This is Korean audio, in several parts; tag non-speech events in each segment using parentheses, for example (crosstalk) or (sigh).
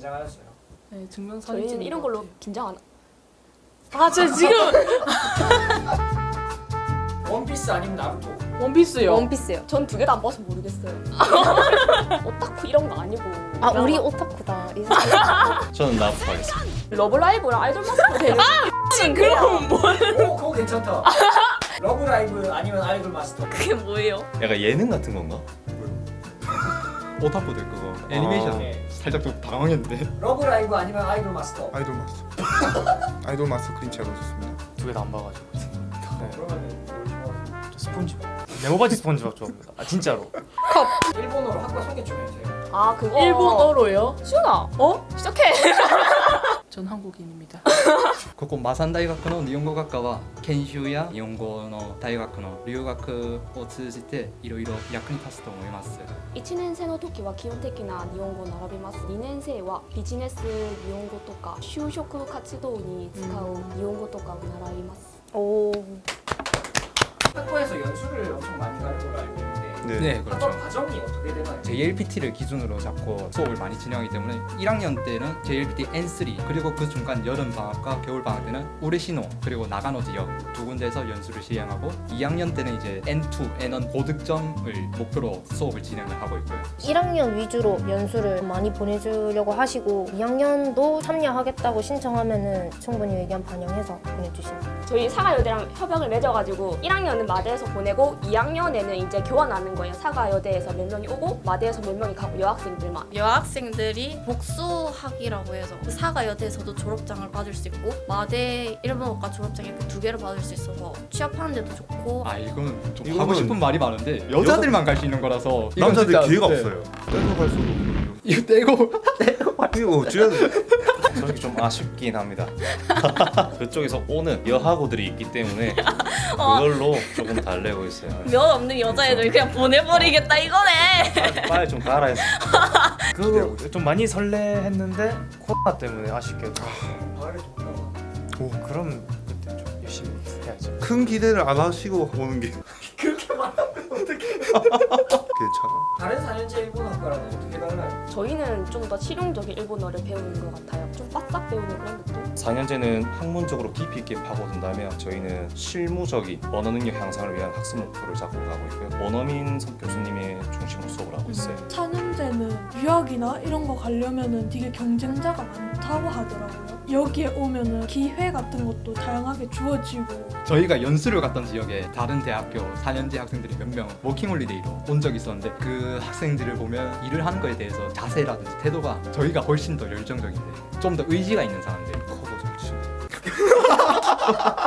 긴장하셨어요? 네, 증명 사진 저희는 이런 걸로 긴장 안. 아, 저 지금 (laughs) 원피스 아니면 나루토? 원피스요. 원피스요. 전 두 개 다 안 봐서 모르겠어요. (laughs) 오타쿠 이런 거 아니고. 아 그냥 우리 막 오타쿠다. 이 사람. (laughs) 저는 하겠습니다. 러브라이브랑 아이돌 마스터 되는. 지금 그럼 뭐? 오 그거 괜찮다. 러브라이브 아니면 아이돌 마스터. 그게 뭐예요? 약간 예능 같은 건가? 오타쿠들 그거 애니메이션 네. 살짝 좀 당황했는데 러브 라이브 아니면 아이돌 마스터. 아이돌 마스터 (laughs) 아이돌 마스터 그림 잘 그렸습니다 두 개 다 안 봐가지고 네. 그러면은 뭘 좋아하세요? 저 스폰지밥 네모바지 스폰지밥 좋아합니다 아 진짜로 일본어로 학과 소개 좀 해주세요. 아 그거. 일본어로요? 시훈아. 어? 시작해. 전 한국인입니다. (laughs) ここマサン大学の日本語学科は研修や日本語の大学の留学を通じていろいろ役に立つと思います1年生の時は基本的な日本語を並べます2年生はビジネス日本語とか就職活動に使う日本語とかを習います 오. 학과에서 연수를 엄청 많이 가는 걸로 알고 있는데 네, 네 학과 그렇죠 과정이 어떻게 되나요? JLPT를 기준으로 잡고 수업을 많이 진행하기 때문에 1학년 때는 JLPT N3 그리고 그 중간 여름 방학과 겨울 방학 때는 우레시노 그리고 나가노 지역 두 군데에서 연수를 시행하고 2학년 때는 이제 N2, N원 고득점을 목표로 수업을 진행을 하고 있고요. 1학년 위주로 연수를 많이 보내주려고 하시고 2학년도 참여하겠다고 신청하면은 충분히 의견 반영해서 보내주시면 저희 사가여대랑 협약을 맺어가지고 1학년은 마대에서 보내고 2학년에는 이제 교환하는 거예요. 사가 여대에서 몇 명이 오고 마대에서 몇 명이 가고 여학생들만 여학생들이 복수학이라고 해서 사가 여대에서도 졸업장을 받을 수 있고 마대 일본어과 졸업장 이렇게 두 개를 받을 수 있어서 취업하는 데도 좋고. 아 이거는 좀 이거는 하고 싶은 말이 많은데 여자들만 갈 수 있는 거라서 이건 남자들 진짜- 기회가 네. 없어요. 떼고 갈 수도 없고 이거 떼고? 이거 주연 솔직히 좀 아쉽긴 합니다. (laughs) 그쪽에서 오는 여하고들이 있기 때문에 그걸로 조금 달래고 있어요. 면 없는 여자애들 그냥 보내버리겠다 이거네 빨리 좀 가라 했어. (laughs) 그거 좀 많이 설레했는데 코로나 때문에 아쉽게도 말을 좀 그럼 그때 좀 열심히 해야죠 큰 기대를 안 하시고 오는 게 그렇게 말하면 어떡해. (laughs) 괜찮아 다른 4년제 일본 학과랑은 어떻게 달라요? 저희는 좀 더 실용적인 일본어를 배우는 것 같아요 좀 빡빡 배우는 그런 느낌? 4년제는 학문적으로 깊이 있게 파고든다면 저희는 실무적인 언어 능력 향상을 위한 학습 목표를 잡고 가고 있고요. 원어민 선 교수님의 중심으로 수업을 하고 있어요. 4년제는 유학이나 이런 거 가려면은 되게 경쟁자가 많다고 하더라고요. 여기에 오면은 기회 같은 것도 다양하게 주어지고. 저희가 연수를 갔던 지역에 다른 대학교 4년제 학생들이 몇 명 워킹홀리데이로 온 적이 있었는데 그 학생들을 보면 일을 하는 거에 대해서 자세라든지 태도가 저희가 훨씬 더 열정적인데 좀 더 의지가 있는 사람들 커버 잘 치네 (laughs)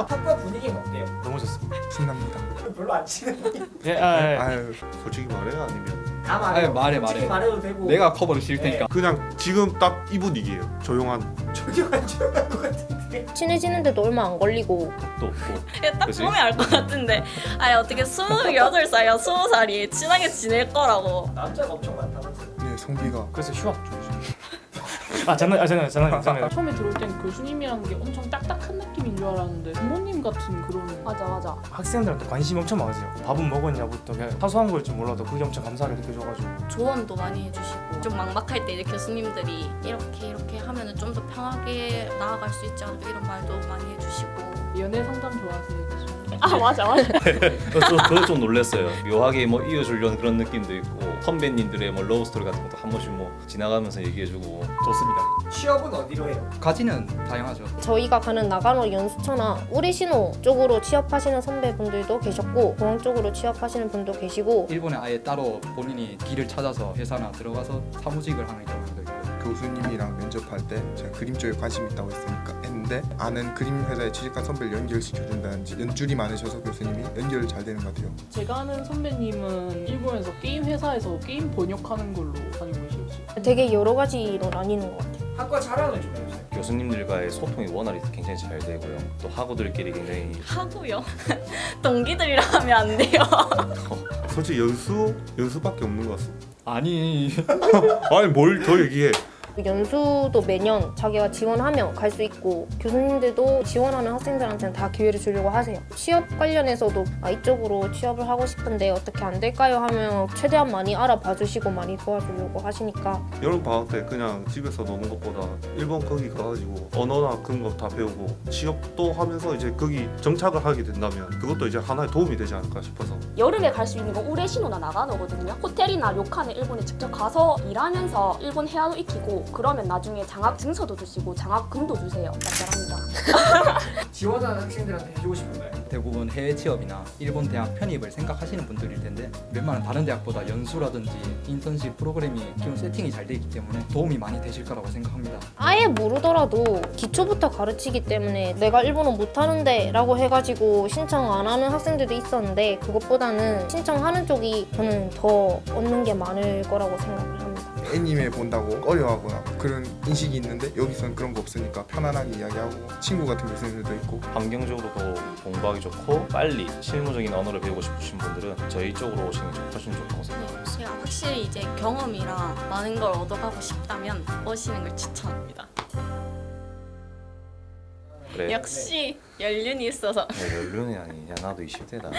학과 분위기는 어때요? 너무 좋습니다. 신납니다 별로 안 친한데. 예, 아, 예. 아유 솔직히 말해요? 아니면 다 말해요. 아니, 말해, 솔직히 말해. 말해도 되고. 내가 커버를 실 테니까. 그냥 지금 딱 이 분위기예요. 조용한. 조용한 조용한 것 같은데. 친해지는데도 얼마 안 걸리고. 또 없고 딱 그치? 보면 알 것 같은데. 아니 어떻게 28살이야? 20살이 친하게 지낼 거라고. 남자가 엄청 많다면서요? 네 성비가. 그래서 휴학 중이죠 아 장난 아 장난 장난 장난. 처음에 들어올 땐 교수님이라는 게 엄청 딱딱한 느낌인 줄 알았는데 부모님 같은 그런 맞아 맞아. 학생들한테 관심이 엄청 많으세요? 밥은 먹었냐부터 그냥 사소한 걸 좀 몰라도 그게 엄청 감사하게 느껴져가지고. 조언도 많이 해주시고. 좀 막막할 때 이제 교수님들이 이렇게 이렇게 하면은 좀 더 편하게 나아갈 수 있지 않을까 이런 말도 많이 해주시고. 연애 상담 좋아하세요 아 맞아 맞아. (laughs) 저 그거 좀 놀랐어요. 묘하게 뭐 이어주려는 그런 느낌도 있고 선배님들의 뭐 러브 스토리 같은 것도 한 번씩 뭐 지나가면서 얘기해주고 좋습니다. 취업은 어디로 해요? 가지는 다양하죠. 저희가 가는 나가노 연수처나 우리시노 쪽으로 취업하시는 선배분들도 계셨고 공항 쪽으로 취업하시는 분도 계시고 일본에 아예 따로 본인이 길을 찾아서 회사나 들어가서 사무직을 하는 있고 교수님이랑 면접할 때 제가 그림 쪽에 관심 있다고 했으니까 했는데 아는 그림 회사에 취직한 선배를 연결시켜준다든지 연줄이 많으셔서 교수님이 연결 잘 되는 것 같아요 제가 아는 선배님은 일본에서 게임 회사에서 게임 번역하는 걸로 다니고 계시지. 되게 여러 가지로 나뉘는 것 같아요. 학과 자랑을 좀 해주세요. 교수님들과의 소통이 원활히 굉장히 잘 되고요. 또 학우들끼리 굉장히 하고요 (laughs) 동기들이랑 하면 안 돼요 (laughs) 솔직히 연수 연수밖에 없는 것 같습니다 아니. (laughs) 아니 뭘 더 얘기해 연수도 매년 자기가 지원하면 갈 수 있고 교수님들도 지원하는 학생들한테는 다 기회를 주려고 하세요. 취업 관련해서도 아, 이쪽으로 취업을 하고 싶은데 어떻게 안 될까요? 하면 최대한 많이 알아봐 주시고 많이 도와주려고 하시니까 여름 방학 때 그냥 집에서 노는 것보다 일본 거기 가가지고 언어나 그런 거 다 배우고 취업도 하면서 이제 거기 정착을 하게 된다면 그것도 이제 하나의 도움이 되지 않을까 싶어서 여름에 갈 수 있는 건 우레시노나 나가노거든요. 호텔이나 료칸에 일본에 직접 가서 일하면서 일본 해안도 익히고 그러면 나중에 장학 증서도 주시고 장학금도 주세요. 짭짤합니다. (laughs) 지원하는 학생들한테 해주고 싶은 말. 대부분 해외 취업이나 일본 대학 편입을 생각하시는 분들일 텐데 웬만한 다른 대학보다 연수라든지 인턴십 프로그램이 기본 세팅이 잘 돼 있기 때문에 도움이 많이 되실 거라고 생각합니다. 아예 모르더라도 기초부터 가르치기 때문에 내가 일본어 못하는데 라고 해가지고 신청 안 하는 학생들도 있었는데 그것보다는 신청하는 쪽이 저는 더 얻는 게 많을 거라고 생각을 합니다. 애니메 본다고 어려워하거나 그런 인식이 있는데 여기서는 그런 거 없으니까 편안하게 이야기하고 친구 같은 교수님들도 있고 환경적으로도 공부하기 좋고 빨리 실무적인 언어를 배우고 싶으신 분들은 저희 쪽으로 오시는 게 훨씬 좋다고 생각합니다. 네, 제가 확실히 이제 경험이랑 많은 걸 얻어가고 싶다면 오시는 걸 추천합니다. 그래. 역시 연륜이 있어서 네, 연륜이 아니. 야 나도 20대다.